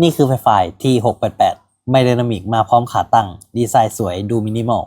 นี่คือไฟล์ที่หกแปดแปดไม่ไดนามิก มาพร้อมขาตั้ง ดีไซน์สวย ดูมินิมอล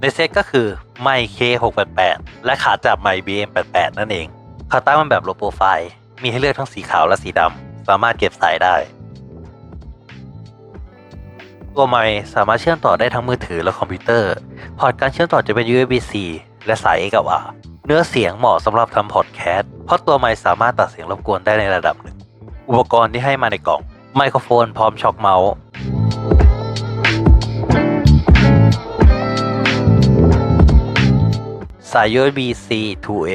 ในเซตก็คือไมค์ K688 และขาจับไมค์ BM88 นั่นเองขาตั้งมันแบบโลโปรไฟล์มีให้เลือกทั้งสีขาวและสีดำสามารถเก็บสายได้ ตัวไมค์สามารถเชื่อมต่อได้ทั้งมือถือและคอมพิวเตอร์ พอร์ตการเชื่อมต่อจะเป็น USB-C และสาย A กับ R เนื้อเสียงเหมาะสำหรับทำพอดแคสต์เพราะตัวไมค์สามารถตัดเสียงรบกวนได้ในระดับหนึ่ง อุปกรณ์ที่ให้มาในกล่องไมโครโฟนพร้อมช็อคเมาส์ สาย USB-C to A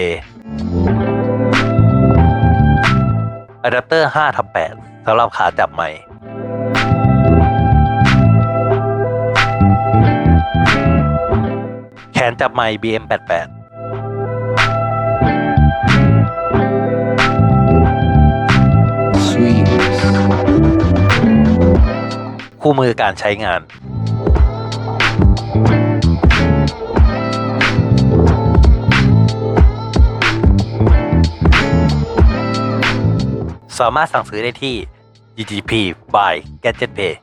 อะแดปเตอร์5ทับ8สำหรับขาจับไมค์แขนจับไมค์ BM88 Sweet คู่มือการใช้งาน สามารถสั่งซื้อได้ที่ GGP by Gadget Pay